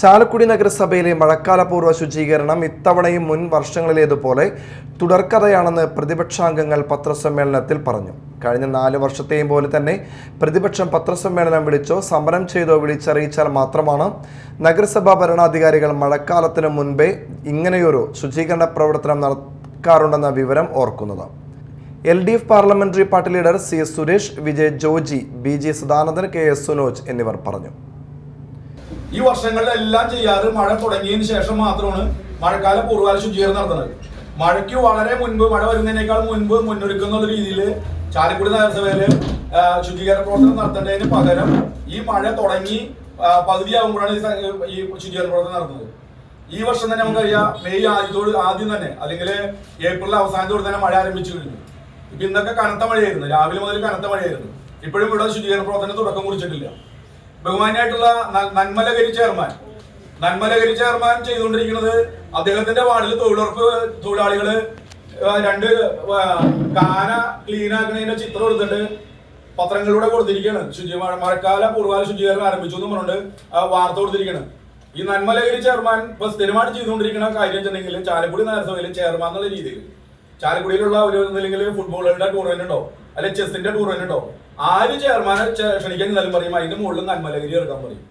ചാലക്കുടി നഗരസഭയിലെ മഴക്കാലപൂർവ ശുചീകരണം ഇത്തവണയും മുൻ വർഷങ്ങളിലേതുപോലെ തുടർക്കഥയാണെന്ന് പ്രതിപക്ഷാംഗങ്ങൾ പത്രസമ്മേളനത്തിൽ പറഞ്ഞു. കഴിഞ്ഞ നാല് വർഷത്തെയും പോലെ തന്നെ പ്രതിപക്ഷം പത്രസമ്മേളനം വിളിച്ചോ സമരം ചെയ്തോ വിളിച്ചറിയിച്ചാൽ മാത്രമാണ് നഗരസഭാ ഭരണാധികാരികൾ മഴക്കാലത്തിന് മുൻപേ ഇങ്ങനെയൊരു ശുചീകരണ പ്രവർത്തനം നടക്കാറുണ്ടെന്ന വിവരം ഓർക്കുന്നത്. L D F parliamentary party leader C S Suresh Vijay Joji B J Sadanandan K S Sunoj എന്നിവർ പറഞ്ഞു. ഈ വർഷങ്ങളിലെല്ലാം ചെയ്യാറ് മഴ തുടങ്ങിയതിന് ശേഷം മാത്രമാണ് മഴക്കാല പൂർവകാല ശുചീകരണം നടത്തുന്നത്. മഴയ്ക്ക് വളരെ മുൻപ് മഴ വരുന്നതിനേക്കാൾ മുൻപ് മുന്നൊരുക്കുന്ന രീതിയിൽ ചാലക്കുടി നഗരസഭയിൽ ശുചീകരണ പ്രവർത്തനം നടത്തേണ്ടതിന് പകരം ഈ മഴ തുടങ്ങി പകുതിയാകുമ്പോഴാണ് ഈ ശുചീകരണ പ്രവർത്തനം നടത്തുന്നത് ഈ വർഷം തന്നെ നമുക്കറിയാം മെയ് ആദ്യത്തോട് ആദ്യം തന്നെ അല്ലെങ്കിൽ ഏപ്രിൽ അവസാനത്തോട് തന്നെ മഴ ആരംഭിച്ചു കഴിഞ്ഞു. ഇപ്പൊ ഇന്നൊക്കെ കനത്ത മഴയായിരുന്നു രാവിലെ മുതൽ കനത്ത മഴയായിരുന്നു. ഇപ്പോഴും ഇവിടെ ശുചീകരണ പ്രവർത്തനം തുടക്കം കുറിച്ചിട്ടില്ല. ബഹുമാനായിട്ടുള്ള നന്മലകരി ചെയർമാൻ. നന്മലഗരി ചെയർമാൻ ചെയ്തുകൊണ്ടിരിക്കുന്നത് അദ്ദേഹത്തിന്റെ വാർഡിൽ തൊഴിലുറപ്പ് തൊഴിലാളികൾ രണ്ട് കാന ക്ലീൻ ആക്കുന്നതിന്റെ ചിത്രം എടുത്തിട്ട് പത്രങ്ങളിലൂടെ കൊടുത്തിരിക്കുകയാണ്. ശുചി മഴ- മഴക്കാല പൂർവകാല ശുചീകരണം ആരംഭിച്ചു എന്ന് പറഞ്ഞുകൊണ്ട് വാർത്ത കൊടുത്തിരിക്കുകയാണ്. ഈ നന്മലഗരി ചെയർമാൻ ഇപ്പൊ സ്ഥിരമായിട്ട് ചെയ്തുകൊണ്ടിരിക്കുന്ന കാര്യം വെച്ചിട്ടുണ്ടെങ്കിൽ ചാലക്കുടി നഗരസഭയിൽ ചെയർമാൻ എന്നുള്ള രീതിയിൽ ചാലക്കുടിയിലുള്ള ഒരു എന്തെങ്കിലും ഫുട്ബോളുകളുടെ ടൂർണമെന്റ് ഉണ്ടോ? അല്ലെ ചെസ്സിന്റെ ടൂർണമെന്റ് ആര് ചെയർമാനെ ക്ഷണിക്കാൻ എന്നാലും പറയും അതിന്റെ മുകളിൽ നന്മലഗിരി ഇറക്കാൻ പറയും.